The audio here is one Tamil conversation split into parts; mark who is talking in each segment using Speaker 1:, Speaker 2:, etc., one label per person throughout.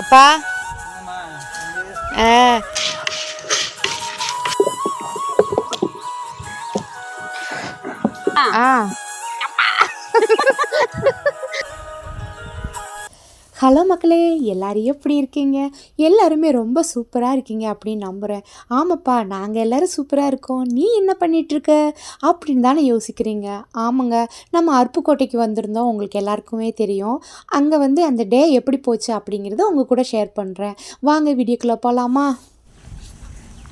Speaker 1: அப்பா. ஆ. ஆ. ஹலோ மக்களே எல்லாரும் எப்படி இருக்கீங்க? எல்லாருமே ரொம்ப சூப்பராக இருக்கீங்க அப்படின்னு நம்புகிறேன் ஆமாப்பா நாங்கள் எல்லாரும் சூப்பராக இருக்கோம். நீ என்ன பண்ணிட்டு இருக்க அப்படின்னு தானே யோசிக்கிறீங்க. ஆமாங்க நம்ம அருப்புக்கோட்டைக்கு வந்திருந்தோம். உங்களுக்கு எல்லாருக்குமே தெரியும். அங்கே வந்து அந்த டே எப்படி போச்சு அப்படிங்கிறத உங்கள் கூட ஷேர் பண்ணுறேன் வாங்க வீடியோக்குள்ளே போகலாமா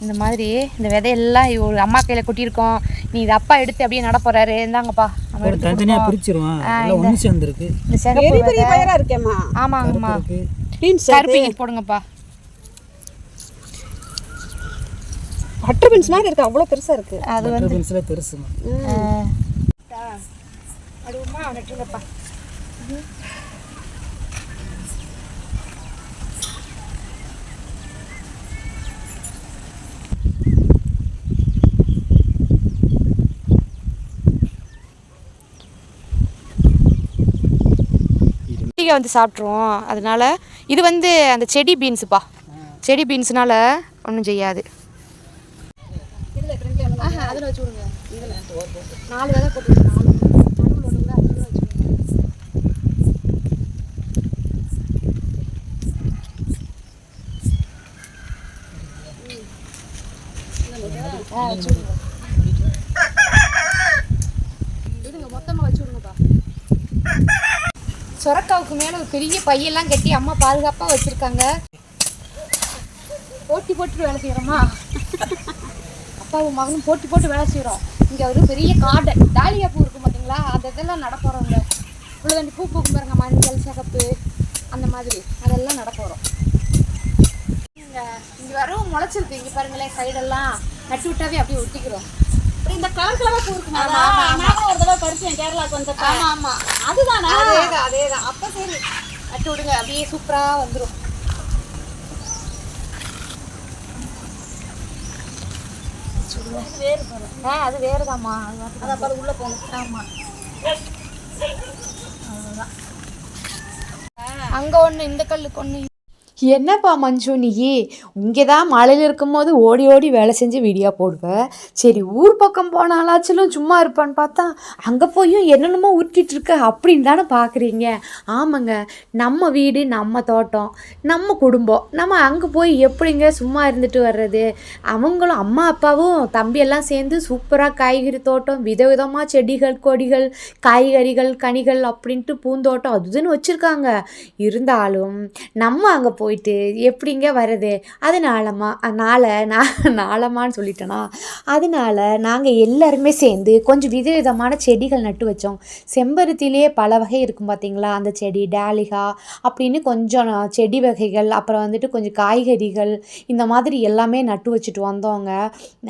Speaker 1: இந்த மாதிரி இந்த விதையெல்லாம் ஒரு அம்மா கையில் கொட்டியிருக்கோம். நீ இது அப்பா எடுத்து அப்படியே நட
Speaker 2: ஒரு
Speaker 1: எடுத்து
Speaker 2: தனித்தனியாக. பிரிச்சிருவோம் ஒன்று சேர்ந்துருக்கு
Speaker 1: இந்த சிகப்பு
Speaker 3: பெரிய பெரிய
Speaker 1: விதை.
Speaker 3: பயிரா இருக்கேம்மா.
Speaker 1: ஆமாங்கம்மா. போடுங்கப்பா.
Speaker 3: பட்டர் பீன்ஸ் மாதிரி இருக்கு அவ்வளோ பெருசா இருக்கு.
Speaker 1: அது
Speaker 2: பட்டர் பீன்ஸில் பெருசுங்க
Speaker 1: அடுமா நட்டுங்கப்பா வந்து சாப்பிட்ருவோம் அதனால இது வந்து அந்த செடி பீன்ஸுப்பா செடி பீன்ஸ்னால ஒன்றும் செய்யாது அதில் வச்சு விடுங்க நாலு விதை போட்டு விடுங்க, நாலு நடுவுல ஒன்று விட அதுல வச்சு விடுங்க. ஆ, வச்சு விடுங்க. விடுங்க, மொத்தமா வச்சு விடுங்கப்பா. சொரக்காவுக்கு மேலே ஒரு பெரிய பையெல்லாம் கட்டி அம்மா பாதுகாப்பாக வச்சுருக்காங்க போட்டி போட்டுட்டு வேலை செய்கிறோமா அப்பாவும் மகனும் போட்டி போட்டு வேலை செய்கிறோம் இங்கே ஒரு பெரிய கார்டன் டாலியா பூ இருக்கும் பார்த்தீங்களா அந்த இதெல்லாம் நட போகிறோங்க இவ்வளோ பூ பூக்கும் பாருங்க மஞ்சள் சிகப்பு அந்த மாதிரி. அதெல்லாம் நட போகிறோம் இங்கே இங்கே வரும் முளைச்சிருக்கு. இங்கே பாருங்களேன் சைடெல்லாம் நட்டு விட்டாவே அப்படியே ஒட்டிக்கிறோம். இந்த கலர் கலராக பூ இருக்கும் ஆமா ஆமா
Speaker 3: ஒரு தடவை படிச்சேன் கேரளாக்கு வந்தப்ப
Speaker 1: ஆமா ஆமா.
Speaker 3: அதுதானா?
Speaker 1: அதேதான் அதேதான். அப்போ சரி நட்டு விடுங்க அப்படியே சூப்பராக வந்துடும்
Speaker 3: வேறு போகிறோம்
Speaker 1: ஆ அது வேறுதாம்மா. அது வந்து
Speaker 3: அது அப்போ அது உள்ள போகணும்.
Speaker 1: ஆமாம் அங்கே ஒன்று இந்த கல்லுக்கு ஒன்று என்னப்பா மஞ்சு நீ இங்கே தான் மழையில் இருக்கும்போது ஓடி ஓடி வேலை செஞ்சு வீடியோ போடுவேன் சரி ஊர் பக்கம் போனாலாச்சிலும் சும்மா இருப்பான்னு பார்த்தா அங்கே போயும் என்னென்னமோ உருட்டிட்டு இருக்க அப்படின்னு தானே பார்க்குறீங்க ஆமாங்க நம்ம வீடு நம்ம தோட்டம் நம்ம குடும்பம். நம்ம அங்கே போய் எப்படிங்க சும்மா இருந்துட்டு வர்றது? அவங்களும் அம்மா அப்பாவும் தம்பியெல்லாம் சேர்ந்து சூப்பராக காய்கறி தோட்டம் விதவிதமாக செடிகள் கொடிகள் காய்கறிகள் கனிகள் அப்படின்ட்டு பூந்தோட்டம் அதுன்னு வச்சுருக்காங்க. இருந்தாலும் நம்ம அங்கே போயிட்டு எப்படிங்க வர்றது? அதனாலமா அதனால் நான் நாளமான்னு சொல்லிட்டேனா? அதனால நாங்கள் எல்லாருமே சேர்ந்து கொஞ்சம் விதவிதமான செடிகள் நட்டு வச்சோம். செம்பருத்திலேயே பல வகை இருக்கும் பார்த்தீங்களா அந்த செடி டாலிகா அப்படின்னு கொஞ்சம் செடி வகைகள் அப்புறம் வந்துட்டு கொஞ்சம் காய்கறிகள் இந்த மாதிரி எல்லாமே நட்டு வச்சுட்டு வந்தோங்க.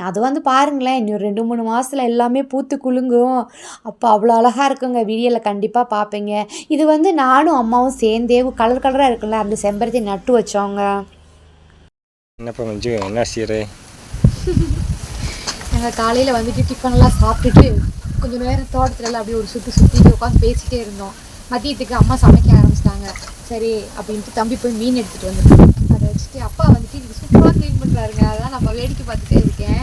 Speaker 1: அது வந்து பாருங்களேன் இன்னும் ரெண்டு மூணு மாதத்துல எல்லாமே பூத்து குலுங்கும். அப்போ அவ்வளோ அழகாக இருக்குங்க வீடியோவில் கண்டிப்பாக பார்ப்பீங்க இது வந்து நானும் அம்மாவும் சேர்ந்தே கலர் கலராக இருக்குல்ல அந்த செம்பருத்தி நட்டு வச்சோங்க
Speaker 4: என்னப்பா மஞ்சு என்ன சீரு
Speaker 1: நாங்கள் காலையில் வந்துட்டு டிஃபன்லாம் சாப்பிட்டுட்டு கொஞ்சம் நேரம் தோட்டத்துல அப்படியே ஒரு சுற்றி சுற்றிட்டு உட்காந்து பேசிட்டே இருந்தோம். மதியத்துக்கு அம்மா சமைக்க ஆரம்பிச்சிட்டாங்க. சரி அப்படின்ட்டு தம்பி போய் மீன் எடுத்துகிட்டு வந்துருக்கோம் அதை வச்சுட்டு அப்பா வந்துட்டு இன்னைக்கு சூப்பராக க்ளீன் பண்ணுறாருங்க அதான் நம்ம வேடிக்கை பார்த்துட்டே இருக்கேன்.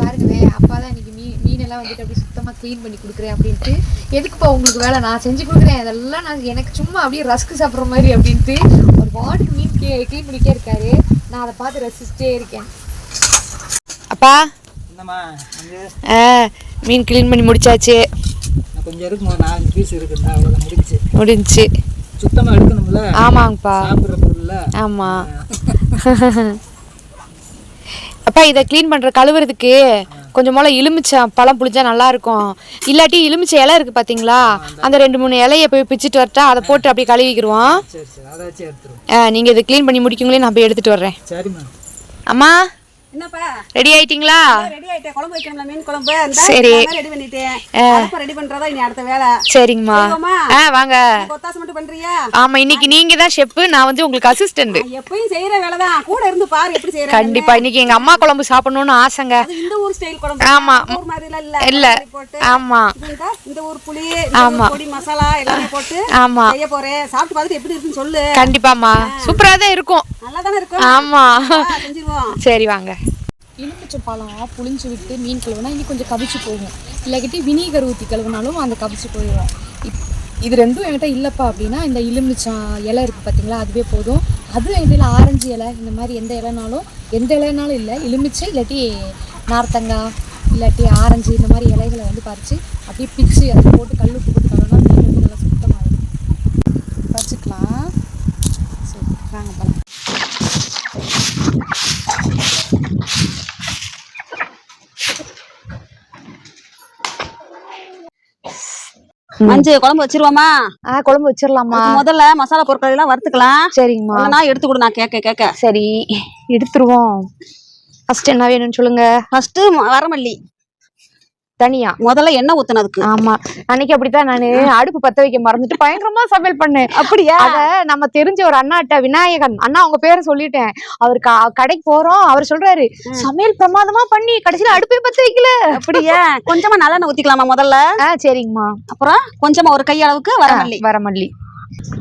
Speaker 1: பாருங்களேன் அப்பா தான் இன்னைக்கு மீன் மீனெல்லாம் வந்துட்டு அப்படியே சுத்தமாக க்ளீன் பண்ணி கொடுக்குறேன் அப்படின்ட்டு. எதுக்குப்பா உங்களுக்கு வேலை? நான் செஞ்சு கொடுக்குறேன். அதெல்லாம் நான் எனக்கு சும்மா அப்படியே ரஸ்க்கு சாப்பிட்ற மாதிரி அப்படின்ட்டு ஒரு பாட்டுக்கு மீன் க்ளீன் பண்ணிட்டே இருக்காரு. நான் அதை பார்த்து ரசிச்சுட்டே இருக்கேன். அப்பா.
Speaker 2: என்னம்மா வந்து
Speaker 1: ஆ மீன் க்ளீன் பண்ணி முடிச்சாச்சு.
Speaker 2: நான் கொஞ்சம் இருக்குமா நாலஞ்சு பீஸ் இருக்குதா அவ்வளோ முடிஞ்சுச்சு.
Speaker 1: முடிஞ்சுச்சு.
Speaker 2: சுத்தமாக எடுக்கணும்ல?
Speaker 1: ஆமாங்கப்பா.
Speaker 2: சாப்பிட்ற பொருள்ல?
Speaker 1: ஆமாம் அப்பா இதை க்ளீன் பண்ணுற கழுவுறதுக்கு கொஞ்சம் போல் எலுமிச்சை பழம் புளிச்சா நல்லா இருக்கும் இல்லாட்டி எலுமிச்சை இலை இருக்குது பார்த்தீங்களா அந்த ரெண்டு மூணு இலையை போய் பிச்சுட்டு வரட்டா அதை போட்டு அப்படியே
Speaker 2: எடுத்துருவோம்.
Speaker 1: நீங்கள் இதை க்ளீன் பண்ணி முடிக்குங்களே நான் போய் எடுத்துகிட்டு வர்றேன். அம்மா? ரெடி ஆயிட்டீங்களா?
Speaker 3: ரெடி ஆயிட்டேன். குழம்பு வைக்கணும்ல மீன் குழம்பு.
Speaker 1: சரி.
Speaker 3: ரெடி பண்ணிட்டேன். ரெடி பண்றதா இனி அடுத்த வேலை.
Speaker 1: சரிங்கம்மா? ஆ வாங்க.
Speaker 3: எனக்கு ஒத்தாசை மட்டும் பண்றியா?
Speaker 1: ஆமா இன்னைக்கு நீங்க தான் ஷெஃப் நான் வந்து உங்களுக்கு அசிஸ்டன்ட்
Speaker 3: நான் எப்பயும் செய்யற வேலை தான். கூட இருந்து பாரு எப்படி செய்யற
Speaker 1: கண்டிப்பா இன்னைக்கு எங்க அம்மா குழம்பு சாப்பிடணும்னு ஆசைங்க.
Speaker 3: இந்த ஊர் ஸ்டைல் குழம்பு
Speaker 1: ஆமா.
Speaker 3: ஊர் மாதிரி இல்ல.
Speaker 1: இல்ல. ஆமா.
Speaker 3: இந்த- ஊர் புளி ஊர் பொடி மசாலா எல்லாமே போட்டு
Speaker 1: ஆமா.
Speaker 3: செய்ய போறேன். சாப்பிட்டு பார்த்துட்டு எப்படி இருக்குன்னு சொல்லு.
Speaker 1: கண்டிப்பாமா சூப்பரா தான் இருக்கும்.
Speaker 3: நல்லா தானே இருக்கும்.
Speaker 1: ஆமா.
Speaker 3: செஞ்சிருவோம்.
Speaker 1: சரி வாங்க.
Speaker 5: எலுமிச்சை பழம் புளிஞ்சு விட்டு மீன் கழுவுனா இன்னும் கொஞ்சம் கவிச்சு போகும். இல்லாக்கிட்டி வினிகர் ஊற்றி கழுவுனாலும் அந்த கவிச்சு போயிடும் இப் இது ரெண்டும் என்கிட்ட இல்லைப்பா அப்படின்னா இந்த எலுமிச்சம் இலை இருக்குது பார்த்தீங்களா அதுவே போதும். அதுவும் என்கிட்ட இல்லை ஆரஞ்சு இலை இந்த மாதிரி எந்த இலைனாலும் எந்த இலைனாலும் இல்லை. எலுமிச்சை இல்லாட்டி நார்த்தங்காய் இல்லாட்டி ஆரஞ்சு இந்த மாதிரி இலைகளை வந்து பறித்து அப்படியே பிச்சு அதை போட்டு கல் உப்பு போட்டு கழுவுனா மீன் வந்து நல்லா சுத்தமாகும் பறிச்சுக்கலாம். சரி வாங்க போகலாம்
Speaker 3: மஞ்சள் குழம்பு வச்சிருவோமா?
Speaker 1: ஆ குழம்பு வச்சிடலாமா
Speaker 3: முதல்ல மசாலா பொருட்கள் எல்லாம் வறுத்துக்கலாம்.
Speaker 1: சரிங்கம்மா.
Speaker 3: இல்லைன்னா எடுத்து கொடு நான் கேட்க கேட்க
Speaker 1: சரி எடுத்துருவோம். ஃபர்ஸ்ட் என்ன வேணும்னு சொல்லுங்க.
Speaker 3: ஃபர்ஸ்ட் வரமல்லி.
Speaker 1: தனியா.
Speaker 3: முதல்ல எண்ணெய் ஊத்துனதுக்கு.
Speaker 1: ஆமா. அன்னைக்கு அப்படித்தான் நானு அடுப்பு பத்த வைக்க மறந்துட்டு பயங்கரமா சமையல் பண்ணேன்.
Speaker 3: அப்படியா?
Speaker 1: அத நம்ம தெரிஞ்ச ஒரு அண்ணாட்ட விநாயகன் அண்ணா உங்க பேரை சொல்லிட்டேன். அவர் கடைக்கு போறோம். அவர் சொல்றாரு சமையல் பிரமாதமா பண்ணி கடைசியில அடுப்பே பத்த வைக்கல.
Speaker 3: அப்படியா? கொஞ்சமா நல்லெண்ணெய் ஊத்திக்கலாமா முதல்ல?
Speaker 1: சரிங்கம்மா.
Speaker 3: அப்புறம் கொஞ்சமா ஒரு கை அளவுக்கு வரமல்லி.
Speaker 1: வரமல்லி.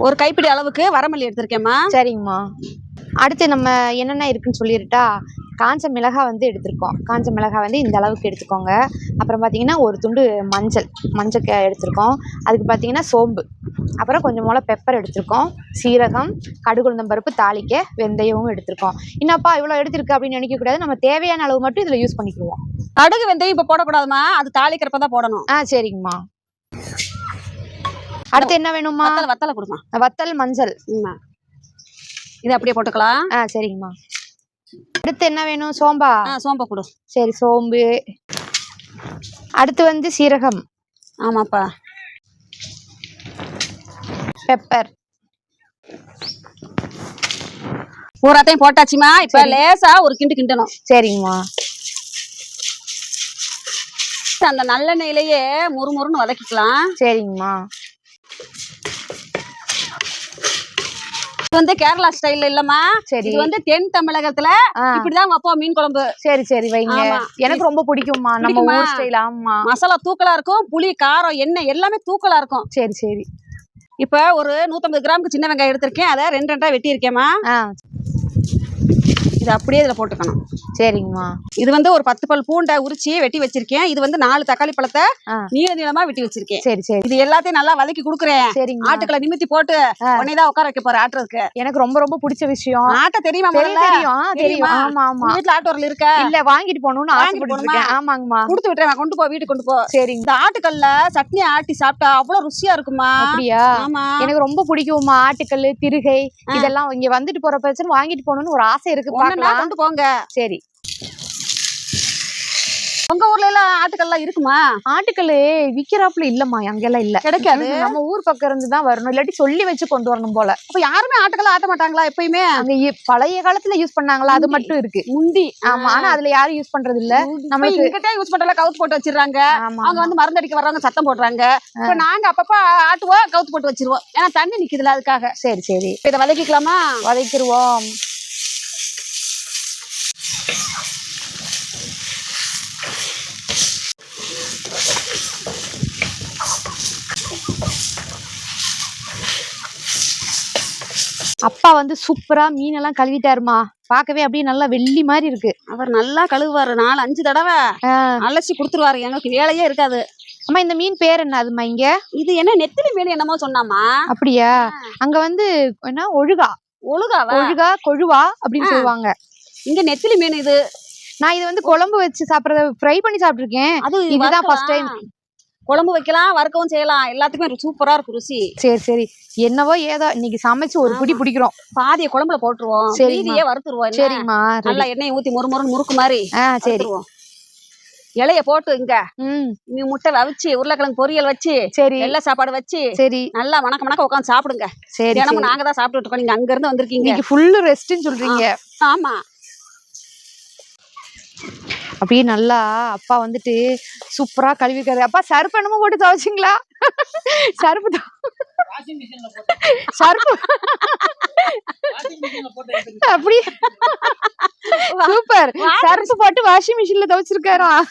Speaker 3: ஒரு கைப்பிடி அளவுக்கு வரமல்லி எடுத்திருக்கேம்மா.
Speaker 1: சரிங்கம்மா. அடுத்து நம்ம என்னென்ன இருக்குன்னு சொல்லிருட்டா காஞ்ச மிளகாய் வந்து எடுத்திருக்கோம். காஞ்ச மிளகாய் வந்து இந்த அளவுக்கு எடுத்துக்கோங்க. அப்புறம் பார்த்தீங்கன்னா ஒரு துண்டு மஞ்சள் மஞ்சள் க- எடுத்திருக்கோம். அதுக்கு பார்த்தீங்கன்னா சோம்பு. அப்புறம் கொஞ்சம் போல பெப்பர் எடுத்திருக்கோம். சீரகம் கடுகுளுந்தம் பருப்பு தாளிக்க வெந்தயமும் எடுத்திருக்கோம். என்னப்பா இவ்வளோ எடுத்திருக்கு அப்படின்னு நினைக்கக்கூடாது நம்ம தேவையான அளவு மட்டும் இதில் யூஸ் பண்ணிக்குவோம்
Speaker 3: கடுகு வெந்தயம் இப்ப போடக்கூடாதுமா? அது தாளிக்கிறப்ப தான் போடணும்.
Speaker 1: ஆ சரிங்கம்மா. அடுத்து என்ன வேணும்மா?
Speaker 3: வத்தல வத்தல கொடுமா.
Speaker 1: வத்தல் மஞ்சள்.
Speaker 3: இது அப்படியே போட்டுக்கலாம்.
Speaker 1: ஆ சரிங்கம்மா. அடுத்து என்ன வேணும்? சோம்பா?
Speaker 3: ஆ சோம்பை கொடு
Speaker 1: சரி சோம்பு. அடுத்து வந்து சீரகம்.
Speaker 3: ஆமாப்பா.
Speaker 1: பெப்பர்.
Speaker 3: பூராத்தையும் போட்டாச்சுமா? இப்ப லேசா ஒரு கிண்டு கிண்டணும்.
Speaker 1: சரிங்கம்மா.
Speaker 3: அந்த நல்லெண்ணெயிலேயே முறுமுறுன்னு வதக்கிக்கலாம்.
Speaker 1: சரிங்கம்மா.
Speaker 3: வந்து கேரளா ஸ்டைல்ல இல்லம்மா.
Speaker 1: சரி.
Speaker 3: இது வந்து தென் தமிழகத்துல இப்படிதான் வைப்போம் மீன் குழம்பு.
Speaker 1: சரி சரி வைங்க. எனக்கு ரொம்ப பிடிக்கும்மா. நம்ம? ஊர் ஸ்டைல் ஆமா.
Speaker 3: மசாலா தூக்கலா இருக்கும் புளி காரம் எண்ணெய் எல்லாமே தூக்கலா இருக்கும்.
Speaker 1: சரி சரி.
Speaker 3: இப்ப ஒரு நூத்தம்பது கிராமுக்கு சின்ன வெங்காயம் எடுத்திருக்கேன். அதை ரெண்டு ரெண்டா வெட்டி இருக்கேம்மா இது அப்படியே இதுல போட்டுக்கணும்.
Speaker 1: சரிங்கம்மா.
Speaker 3: இது வந்து ஒரு பத்து பல் பூண்டை உரிச்சு வெட்டி வச்சிருக்கேன். இது வந்து நாலு தக்காளி பழத்தை. நீள நீளமா வெட்டி வச்சிருக்கேன்.
Speaker 1: சரி சரி.
Speaker 3: இது எல்லாத்தையும் நல்லா வதக்கி குடுக்குறேன்.
Speaker 1: சரிங்கம்மா.
Speaker 3: ஆட்டுக்களை நிமித்தி போட்டு
Speaker 1: ஆ.
Speaker 3: உடனேதான் உட்கார வைக்க போறேன் ஆட்டுறதுக்கு.
Speaker 1: எனக்கு ரொம்ப ரொம்ப பிடிச்ச விஷயம்.
Speaker 3: ஆட்ட தெரியுமா
Speaker 1: தெரியும் தெரியும்? ஆமா ஆமா.
Speaker 3: வீட்டுல ஆட்டு வரல இருக்கா?
Speaker 1: இல்ல வாங்கிட்டு போகணும்னு ஆசைப்பட்டு? இருக்கேன். ஆமாங்கம்மா.
Speaker 3: கொடுத்து விட்டுறேன் கொண்டு போ வீட்டுக்கு கொண்டு போ.
Speaker 1: சரிங்க
Speaker 3: இந்த ஆட்டுக்கல்ல சட்னி ஆட்டி சாப்பிட்டா அவ்வளவு ருசியா இருக்குமா?
Speaker 1: அப்படியா?
Speaker 3: ஆமா.
Speaker 1: எனக்கு ரொம்ப பிடிக்கும்மா ஆட்டுக்கல் திருகை இதெல்லாம் இங்க வந்துட்டு போற பிரச்சனை வாங்கிட்டு போகணும்னு ஒரு ஆசை இருக்கு.
Speaker 3: கொண்டு போங்க.
Speaker 1: சரி.
Speaker 3: உங்க ஊர்ல எல்லாம் ஆட்டுக்கல்லாம் இருக்குமா?
Speaker 1: ஆட்டுக்கல் விக்கிறாப்புல இல்லம்மா அங்கெல்லாம் இல்ல.
Speaker 3: கிடைக்காது.
Speaker 1: நம்ம ஊர் பக்கம் இருந்து தான் வரணும். இல்லாட்டி சொல்லி வச்சு கொண்டு வரணும் போல.
Speaker 3: அப்ப யாருமே ஆட்டுக்கல்லாம் ஆட்ட மாட்டாங்களா எப்பயுமே?
Speaker 1: அங்க பழைய காலத்துல யூஸ் பண்ணாங்களா அது மட்டும் இருக்கு.
Speaker 3: முந்தி
Speaker 1: ஆமா ஆனா அதுல யாரும் யூஸ் பண்றது இல்ல
Speaker 3: நம்ம இங்கிட்டே யூஸ் பண்றல கவுத்து போட்டு வச்சிடுறாங்க.
Speaker 1: ஆமா
Speaker 3: அவங்க வந்து மருந்தடிக்க வர்றவங்க சத்தம் போடுறாங்க. இப்ப நாங்க அப்பப்ப ஆட்டுவோம் கவுத்து போட்டு வச்சிருவோம். ஏன்னா தண்ணி நிக்குதுல அதுக்காக.
Speaker 1: சரி சரி.
Speaker 3: இதை வதக்கிக்கலாமா?
Speaker 1: வதக்கிடுவோம் அப்பா வந்து சூப்பரா மீனெல்லாம் கழுவிட்டாருமா. பார்க்கவே அப்படியே நல்லா வெள்ளி மாதிரி இருக்கு.
Speaker 3: அவர் நல்லா கழுவுவாரு. நாலு அஞ்சு தடவை அலசி கொடுத்துருவாரு. எங்களுக்கு வேலையே இருக்காது.
Speaker 1: அம்மா இந்த மீன் பேர் என்ன அதுமா இங்க?
Speaker 3: இது என்ன நெத்திலி மீன் என்னமோ சொன்னாமா
Speaker 1: அப்படியா? அங்க வந்து என்ன ஒழுகா.
Speaker 3: ஒழுகாவா?
Speaker 1: ஒழுகா கொழுவா அப்படின்னு. சொல்லுவாங்க.
Speaker 3: இங்க நெத்திலி மீன் இது.
Speaker 1: நான் இது வந்து குழம்பு வச்சு சாப்பிடறத ஃப்ரை பண்ணி சாப்பிட்டிருக்கேன். இதுதான் ஃபர்ஸ்ட் டைம்.
Speaker 3: குழம்பு வைக்கலாம் வறுக்கவும் செய்யலாம். எல்லாத்துக்குமே சூப்பரா இருக்கும் ருசி.
Speaker 1: சரி சரி. என்னவோ ஏதோ இன்னைக்கு சமைச்சு ஒரு பிடி பிடிக்கிறோம்.
Speaker 3: பாதிய குழம்புல போட்டுருவோம். மீதியே வறுத்துருவோம்?
Speaker 1: சரிம்மா
Speaker 3: நல்லா எண்ணெயை ஊத்தி முறு முறுன்னு முறுக்கு மாதிரி
Speaker 1: ஆ சரி.
Speaker 3: இலைய போட்டு இங்க நீ முட்டை அவிச்சு உருளைக்கிழங்கு பொரியல் வச்சு
Speaker 1: சரி.
Speaker 3: வெள்ளை சாப்பாடு வச்சு
Speaker 1: சரி.
Speaker 3: நல்லா மணக்க மணக்க உட்காந்து சாப்பிடுங்க.
Speaker 1: சரி
Speaker 3: தினமும். நாங்க தான் சாப்பிட்டு இருக்கோம். நீங்க அங்க இருந்து வந்திருக்கீங்க
Speaker 1: ஃபுல்லு ரெஸ்ட்னு சொல்றீங்க.
Speaker 3: ஆமா.
Speaker 1: அப்படியே நல்லா அப்பா வந்துட்டு சூப்பரா கழுவிருக்காரு. அப்பா சருப்பு என்னமோ போட்டு துவைச்சிங்களா? சருப்பு துவ- சருப்பு அப்படி சூப்பர். சருப்பு போட்டு வாஷிங் மிஷின்ல துவைச்சிருக்காரா?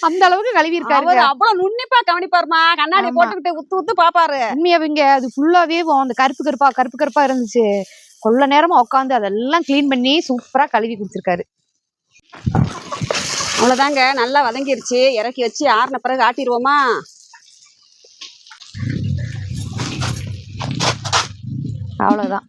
Speaker 1: அந்த அளவுக்கு கழுவி இருக்காரு
Speaker 3: அவர் அவ்வளவு நுண்ணிப்பா கவனிப்பாருமா. கண்ணாடி. போட்டுக்கிட்டு உத்து உத்து பாப்பாரு.
Speaker 1: உண்மையாவீங்க அது ஃபுல்லாவே அந்த கருப்பு கருப்பா கருப்பு கருப்பா இருந்துச்சு. கொள்ள நேரமா உட்காந்து அதெல்லாம் க்ளீன் பண்ணி சூப்பரா கழுவி கொடுத்துருக்காரு.
Speaker 3: அவ்வளோதாங்க நல்லா வதங்கிருச்சு. இறக்கி வச்சு ஆறின பிறகு ஆட்டிடுவோமா?
Speaker 1: அவ்வளோதான்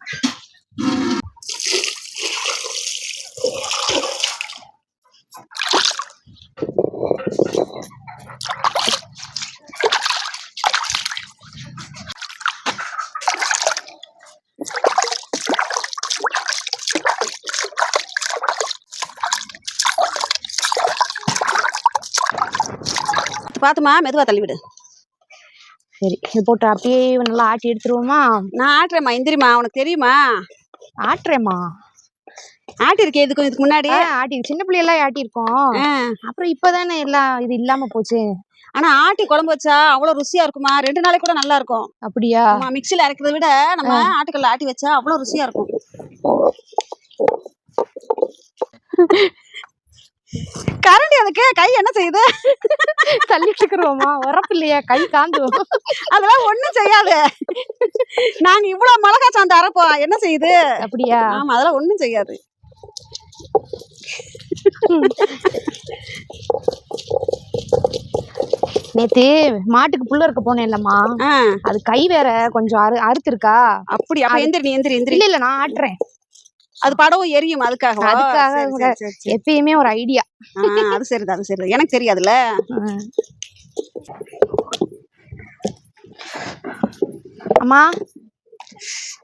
Speaker 3: பாத்துமா மெதுவா தள்ளி விடு
Speaker 1: சரி இது போட்டு அப்படியே நல்லா ஆட்டி எடுத்துருவோமா?
Speaker 3: நான் ஆட்டுறேம்மா எந்திரிமா உனக்கு தெரியுமா?
Speaker 1: ஆட்டுறேம்மா.
Speaker 3: ஆட்டிருக்கேன் இதுக்கு இதுக்கு முன்னாடி
Speaker 1: ஆ, ஆட்டி சின்ன பிள்ளையெல்லாம் ஆட்டியிருக்கோம். அப்புறம் இப்பதானே எல்லாம் இது இல்லாம போச்சு.
Speaker 3: ஆனா ஆட்டி குழம்பு வச்சா அவ்வளவு ருசியா இருக்குமா? ரெண்டு நாளைக்கு கூட நல்லா இருக்கும்.
Speaker 1: அப்படியா?
Speaker 3: ஆமா மிக்சில அரைக்கிறத விட நம்ம ஆட்டுக்கல்ல ஆட்டி வச்சா அவ்வளவு ருசியா இருக்கும். கரண்டி அதுக்கு கை என்ன செய்யுது?
Speaker 1: தள்ளிட்டு இருக்கிறோமா உரப்பு இல்லையா கை காந்து.
Speaker 3: அதெல்லாம் ஒண்ணும் செய்யாது. நாங்க இவ்வளவு மிளகா சாந்து அரைப்போம் என்ன செய்யுது?
Speaker 1: அப்படியா?
Speaker 3: ஆமா அதெல்லாம் ஒண்ணும் செய்யாது.
Speaker 1: நேத்து மாட்டுக்கு புல்ல இருக்க போனேன் இல்லம்மா
Speaker 3: ஆ,
Speaker 1: அது கை வேற கொஞ்சம் அறு அறுத்துருக்கா.
Speaker 3: அப்படி அப்ப எந்திரி நீ எந்திரி எந்திரி.
Speaker 1: இல்ல இல்ல நான் ஆட்டுறேன்.
Speaker 3: அது படவும் எரியும் அதுக்காக
Speaker 1: அதுக்காக எப்பயுமே ஒரு ஐடியா.
Speaker 3: அது சரிதான் அது சரிதான். எனக்கு தெரியாதுல்ல.
Speaker 1: அம்மா?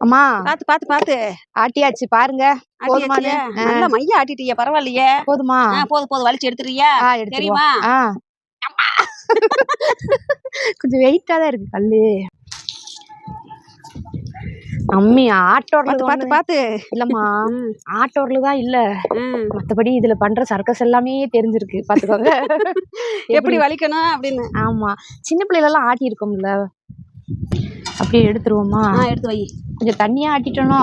Speaker 1: அம்மா?
Speaker 3: பாத்து பாத்து பாத்து.
Speaker 1: ஆட்டியாச்சு பாருங்க?
Speaker 3: நல்லா மைய ஆட்டிட்டியா பரவாயில்லையே.
Speaker 1: போதுமா?
Speaker 3: ஆ, போதும் போதும் வலிச்சு எடுத்துறியா தெரியுமா?
Speaker 1: கொஞ்சம் வெயிட்டா தான் இருக்கு கல்லு. அம்மி ஆட்டோர்ல
Speaker 3: பாத்து பாத்து பாத்து.
Speaker 1: இல்லம்மா ஆட்டோர்ல தான் இல்ல. மத்தபடி இதுல பண்ற சர்க்கஸ் எல்லாமே தெரிஞ்சிருக்கு பாத்துக்கோங்க.
Speaker 3: எப்படி வலிக்கணும் அப்படின்னு.
Speaker 1: ஆமா. சின்ன பிள்ளைல எல்லாம் ஆட்டி இருக்கோம்ல. அப்படியே எடுத்துருவோமா?
Speaker 3: எடுத்து வை.
Speaker 1: கொஞ்சம் தண்ணியா ஆட்டிட்டனோ?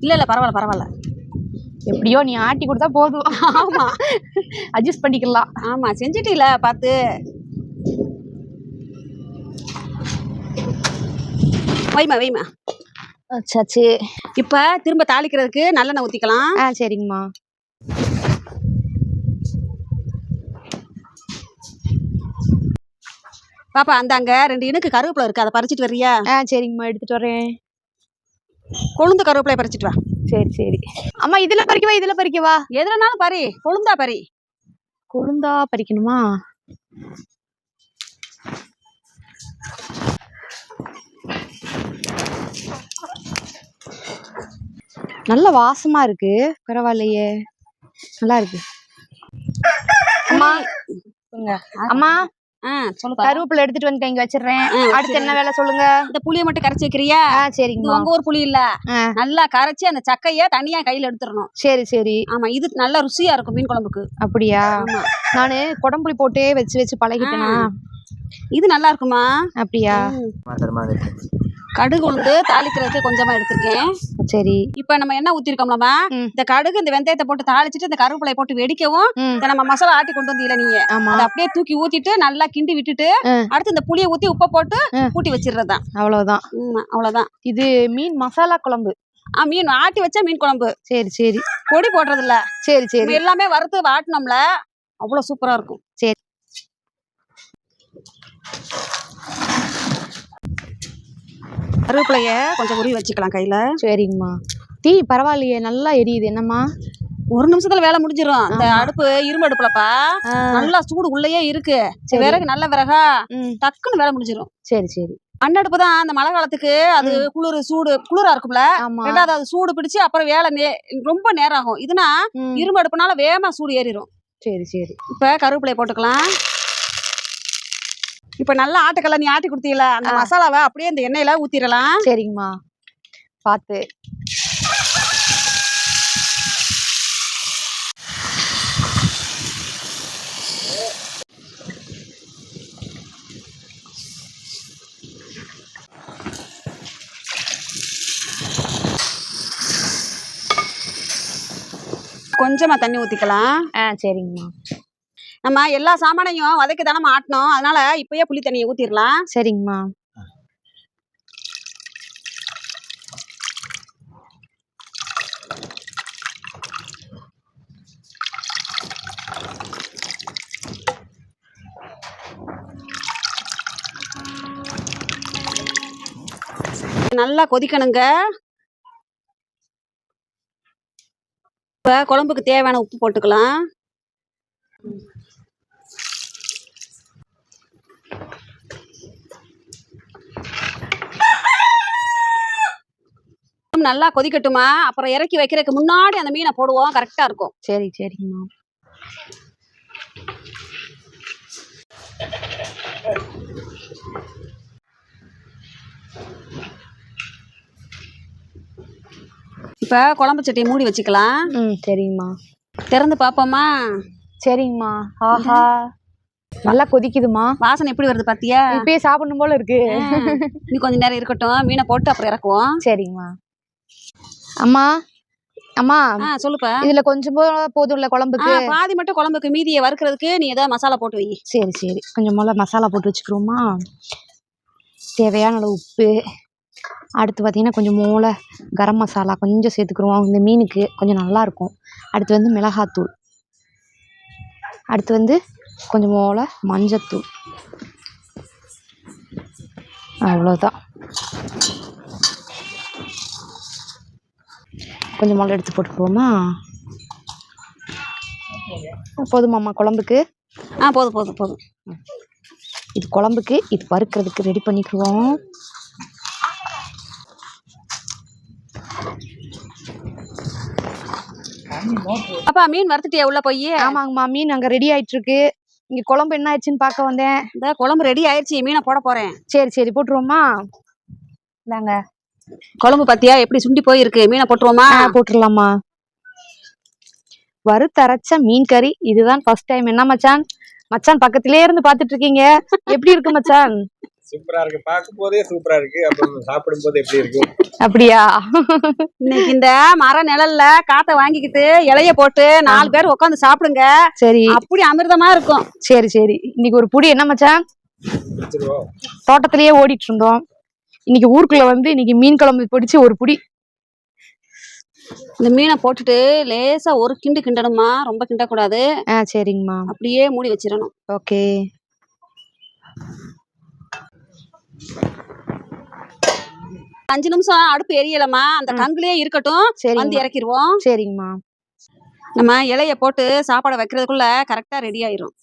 Speaker 3: இல்ல இல்ல பரவாயில்ல பரவாயில்ல.
Speaker 1: எப்படியோ நீ ஆட்டி கொடுத்தா போதும்.
Speaker 3: ஆமா.
Speaker 1: அட்ஜஸ்ட் பண்ணிக்கலாம்.
Speaker 3: ஆமா செஞ்சிட்டீல பாத்து. வைமா வைமா
Speaker 1: சச்சு
Speaker 3: இப்ப திரும்ப தாளிக்கிறதுக்கு நல்லெண்ணெய் ஊத்திக்கலாம்.
Speaker 1: ஆ சரிங்கம்மா.
Speaker 3: பாப்பா அந்தாங்க ரெண்டு இனுக்கு கருவேப்பிலை இருக்கு அதை பறிச்சிட்டு வர்றியா?
Speaker 1: ஆ சரிங்கம்மா எடுத்துட்டு வரேன்
Speaker 3: கொழுந்து கருவேப்பிலை பறிச்சிட்டு வா.
Speaker 1: சரி சரி. அம்மா இதுல பறிக்கவா இதுல பறிக்கவா?
Speaker 3: எதுலனாலும் பறி கொழுந்தா பறி.
Speaker 1: கொழுந்தா பறிக்கணுமா? நல்ல வாசமா இருக்கு. பரவாயில்லையே. நல்லா இருக்கு. அம்மா. அம்மா. கருவேப்பிலை எடுத்துட்டு வந்து இங்க வச்சிடுறேன். அடுத்து என்ன வேலை சொல்லுங்க?
Speaker 3: இந்த புளியை மட்டும் கரைச்சி வைக்கிறியா?
Speaker 1: சரிங்கம்மா.
Speaker 3: உங்க ஊர் புளி இல்ல. நல்லா கரைச்சி அந்த சக்கைய தனியா கையில எடுத்துடணும்.
Speaker 1: சரி சரி.
Speaker 3: ஆமா இது நல்லா ருசியா இருக்கும் மீன் குழம்புக்கு.
Speaker 1: அப்படியா?
Speaker 3: ஆமா.
Speaker 1: நானு குடம்புளி போட்டே வச்சு வச்சு பழகிட்டேனா?
Speaker 3: இது நல்லா இருக்குமா?
Speaker 1: அப்படியா?
Speaker 3: கடுகு உளுந்து தாளிக்கிறதுக்கு கொஞ்சமா எடுத்திருக்கேன்.
Speaker 1: சரி.
Speaker 3: இப்ப நம்ம என்ன ஊத்திருக்கோம்லமா. இந்த கடுகு இந்த வெந்தயத்தை போட்டு தாளிச்சிட்டு இந்த கருவேப்பிலை போட்டு வெடிக்கவும் இதை நம்ம மசாலா ஆட்டி கொண்டு வந்தீங்களா நீங்க? அதை அப்படியே தூக்கி ஊத்திட்டு நல்லா கிண்டி விட்டுட்டு. அடுத்து இந்த புளியை ஊத்தி உப்பை போட்டு. கூட்டி வச்சிடுறதுதான்.
Speaker 1: அவ்வளவுதான்.
Speaker 3: அவ்வளவுதான்.
Speaker 1: இது மீன் மசாலா குழம்பு.
Speaker 3: ஆ மீன் ஆட்டி வச்ச மீன் குழம்பு.
Speaker 1: சரி சரி.
Speaker 3: பொடி போடுறது இல்ல
Speaker 1: சரி. சரி
Speaker 3: எல்லாமே வறுத்து வாட்டினோம்ல அவ்வளவு சூப்பரா இருக்கும்.
Speaker 1: சரி.
Speaker 3: கருவேப்பிலைய கொஞ்சம் உருவி வச்சுக்கலாம் கையில.
Speaker 1: சரிங்கம்மா. டீ பரவாயில்லையே நல்லா எரியுது. என்னம்மா?
Speaker 3: ஒரு நிமிஷத்துல வேலை முடிஞ்சிரும். அந்த அடுப்பு இரும்பு அடுப்புலப்பா நல்லா சூடு உள்ளேயே இருக்கு. விறகு நல்ல விறகா டக்குன்னு வேலை முடிஞ்சிரும்.
Speaker 1: சரி சரி.
Speaker 3: அன்னடுப்பு தான் அந்த மழை காலத்துக்கு அது குளிர் சூடு குளிரா இருக்கும்ல? ரெண்டாவது அது சூடு பிடிச்சு அப்புறம் வேலை ரொம்ப நேரம் ஆகும். இதுனா இரும்பு அடுப்புனால வேகமா சூடு ஏறிடும்
Speaker 1: சரி சரி.
Speaker 3: இப்ப கருவேப்பிலைய போட்டுக்கலாம். இப்போ நல்லா ஆட்டுக்கெல்லாம் நீ ஆட்டி கொடுத்தீங்களா அந்த மசாலாவை அப்படியே இந்த எண்ணெயில ஊத்திடலாம்
Speaker 1: சரிங்கம்மா. பார்த்து
Speaker 3: கொஞ்சமா தண்ணி ஊத்திக்கலாம்.
Speaker 6: ஆ சரிங்கம்மா.
Speaker 3: நம்ம எல்லா சாமானையும் வதக்கி தானே ஆட்டணும். அதனால இப்பயே புளி தண்ணியை ஊத்திடலாம்
Speaker 6: சரிங்கம்மா.
Speaker 3: நல்லா கொதிக்கணுங்க. இப்போ குழம்புக்கு தேவையான உப்பு போட்டுக்கலாம். நல்லா கொதிக்கட்டுமா? அப்புறம் இறக்கி வைக்கிறதுக்கு முன்னாடி அந்த மீனை போடுவோம். கரெக்டா இருக்கும்.
Speaker 6: சரி சரிங்கம்மா
Speaker 3: இப்போ குழம்பு சட்டியை மூடி வச்சுக்கலாம்.
Speaker 6: ம் சரிங்கம்மா
Speaker 3: திறந்து பார்ப்போமா?
Speaker 6: சரிங்கம்மா ஆஹா. நல்லா கொதிக்குதுமா
Speaker 3: வாசனை எப்படி வருது பாத்தியா?
Speaker 6: இப்பயே சாப்பிடணும் போல இருக்கு.
Speaker 3: இன்னும் கொஞ்ச நேரம் இருக்கட்டும். மீனை போட்டு அப்புறம் இறக்குவோம்.
Speaker 6: சரிங்கம்மா அம்மா அம்மா
Speaker 3: சொல்லுப்பா.
Speaker 6: இதுல கொஞ்சம் போ- போதும்ல குழம்புக்கு?
Speaker 3: பாதி மட்டும் குழம்புக்கு மீதியை வறுக்கிறதுக்கு நீ ஏதாவது மசாலா போட்டு வை.
Speaker 6: சரி சரி. கொஞ்சம் போல மசாலா போட்டு வச்சுக்கிறோமா? தேவையான அளவு உப்பு. அடுத்து பார்த்தீங்கன்னா கொஞ்சம் மூளை கரம் மசாலா கொஞ்சம் சேர்த்துக்குருவோம் இந்த மீனுக்கு கொஞ்சம் நல்லா இருக்கும். அடுத்து வந்து மிளகாத்தூள். அடுத்து வந்து கொஞ்சம் மூளை மஞ்சத்தூள். அவ்வளோதான் கொஞ்சம் மிளகா எடுத்து போட்டுக்குவோமா? போதுமாம்மா குழம்புக்கு?
Speaker 3: ஆ போதும் போதும் போதும்.
Speaker 6: இது குழம்புக்கு இது வறுக்கிறதுக்கு ரெடி பண்ணிக்குவோம்.
Speaker 3: அப்பா மீன் வறுத்துட்டியா உள்ள போய்?
Speaker 6: ஆமாங்கம்மா மீன் அங்கே ரெடி ஆயிட்டு இருக்கு இங்கே குழம்பு என்ன ஆயிடுச்சுன்னு பார்க்க வந்தேன்.
Speaker 3: இந்த குழம்பு ரெடி ஆயிடுச்சு மீனை போட போறேன்.
Speaker 6: சரி சரி போட்டுருவோமா இந்தாங்க.
Speaker 3: குழம்பு பாத்தியா? எப்படி சுண்டி போயிருக்கு? மீனை போட்டுருவோமா?
Speaker 6: போட்டுடலாமா வறுத்தரைச்ச மீன் கறி. இதுதான் ஃபர்ஸ்ட் டைம் என்ன மச்சான்? மச்சான் பக்கத்திலே இருந்து பார்த்துட்டு இருக்கீங்க எப்படி இருக்கு மச்சான்?
Speaker 4: சூப்பரா இருக்கு. பார்க்கும் போதே சூப்பரா இருக்கு. அப்புறம் சாப்பிடும் போது எப்படி இருக்கும்?
Speaker 6: அப்படியா?
Speaker 3: இன்னைக்கு இந்த மர நிழல்ல காத்த வாங்கிக்கிட்டு இலைய போட்டு நாலு பேர் உட்காந்து சாப்பிடுங்க.
Speaker 6: சரி.
Speaker 3: அப்படி அமிர்தமா இருக்கும்.
Speaker 6: சரி சரி. இன்னைக்கு ஒரு புடி. என்ன மச்சான்? தோட்டத்திலேயே ஓடிட்டு இருந்தோம். இன்னைக்கு ஊருக்குள்ள வந்து இன்னைக்கு மீன் குழம்பு பிடிச்சு ஒரு புடி.
Speaker 3: இந்த மீனை போட்டுட்டு லேசா ஒரு கிண்டு கிண்டணுமா ரொம்ப கிண்டக்கூடாது.
Speaker 6: ஆ சரிங்கம்மா.
Speaker 3: அப்படியே மூடி வச்சிடணும்.
Speaker 6: ஓகே.
Speaker 3: அஞ்சு நிமிஷம் அடுப்பு எரியலமா அந்த கங்குலயே இருக்கட்டும் வந்து
Speaker 6: சரிங்கம்மா.
Speaker 3: இறக்கிடுவோம்
Speaker 6: சரிங்கம்மா.
Speaker 3: நம்ம இலைய போட்டு சாப்பாடை வைக்கிறதுக்குள்ள கரெக்டா ரெடி ஆயிரும்.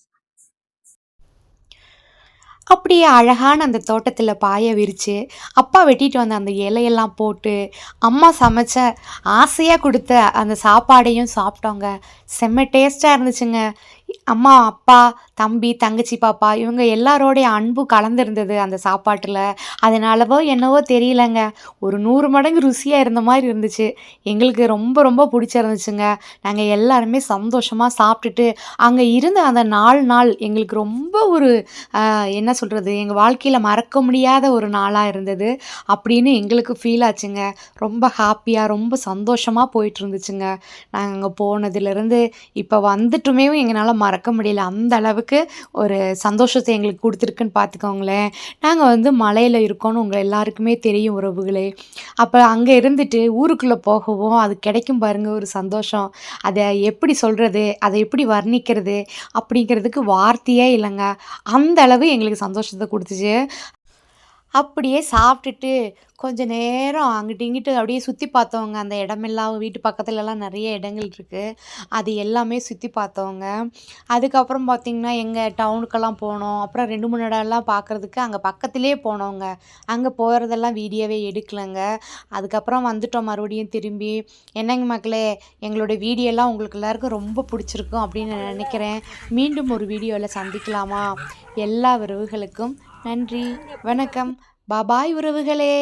Speaker 1: அப்படியே அழகான அந்த தோட்டத்தில் பாய விரித்து அப்பா வெட்டிட்டு வந்த அந்த இலையெல்லாம் போட்டு அம்மா சமைச்ச ஆசையாக கொடுத்த அந்த சாப்பாடையும் சாப்பிட்டோங்க. செம்ம டேஸ்ட்டாக இருந்துச்சுங்க. அம்மா அப்பா தம்பி தங்கச்சி பாப்பா இவங்க எல்லாரோடைய அன்பு கலந்துருந்தது அந்த சாப்பாட்டில். அதனாலவோ என்னவோ தெரியலங்க. ஒரு நூறு மடங்கு ருசியாக இருந்த மாதிரி இருந்துச்சு. எங்களுக்கு ரொம்ப ரொம்ப பிடிச்சிருந்துச்சுங்க. நாங்கள் எல்லாருமே சந்தோஷமாக சாப்பிட்டுட்டு அங்கே இருந்த அந்த நாலு நாள் எங்களுக்கு ரொம்ப ஒரு என்ன சொல்கிறது எங்கள் வாழ்க்கையில் மறக்க முடியாத ஒரு நாளாக இருந்தது. அப்படின்னு எங்களுக்கு ஃபீல் ஆச்சுங்க. ரொம்ப ஹாப்பியாக ரொம்ப சந்தோஷமாக போயிட்டு இருந்துச்சுங்க நாங்கள் அங்கே போனதுலேருந்து இப்போ வந்துட்டுமே எங்களால் மறக்க முடியல. அந்த அளவுக்கு ஒரு சந்தோஷத்தை எங்களுக்கு கொடுத்துருக்குன்னு பார்த்துக்கோங்களேன். நாங்கள் வந்து மலையில் இருக்கோன்னு உங்கள் எல்லாருக்குமே தெரியும் உறவுகளே. அப்போ அங்கே இருந்துட்டு ஊருக்குள்ளே போகவும் அது கிடைக்கும் பாருங்கள் ஒரு சந்தோஷம். அதை எப்படி சொல்கிறது அதை எப்படி வர்ணிக்கிறது? அப்படிங்கிறதுக்கு வார்த்தையே இல்லைங்க. அந்த அளவு எங்களுக்கு சந்தோஷத்தை கொடுத்துச்சு. அப்படியே சாப்பிட்டுட்டு கொஞ்ச நேரம் அங்கிட்டு இங்கிட்டு அப்படியே சுற்றி பார்த்தவங்க அந்த இடமெல்லாம் வீட்டு பக்கத்துலலாம் நிறைய இடங்கள் இருக்குது அது எல்லாமே சுற்றி பார்த்தவங்க. அதுக்கப்புறம் பார்த்திங்கன்னா எங்கள் டவுனுக்கெல்லாம் போனோம். அப்புறம் ரெண்டு மூணு இடம்லாம் பார்க்குறதுக்கு அங்கே பக்கத்துலேயே போனோங்க. அங்கே போகிறதெல்லாம் வீடியோவே எடுக்கலைங்க. அதுக்கப்புறம் வந்துட்டோம் மறுபடியும் திரும்பி. என்னங்க மக்களே எங்களோட வீடியோலாம் உங்களுக்கு எல்லாருக்கும் ரொம்ப பிடிச்சிருக்கும் அப்படின்னு நான் நினைக்கிறேன். மீண்டும் ஒரு வீடியோவில் சந்திக்கலாமா? எல்லா உறவுகளுக்கும் நன்றி. வணக்கம். பாபாய் உறவுகளே.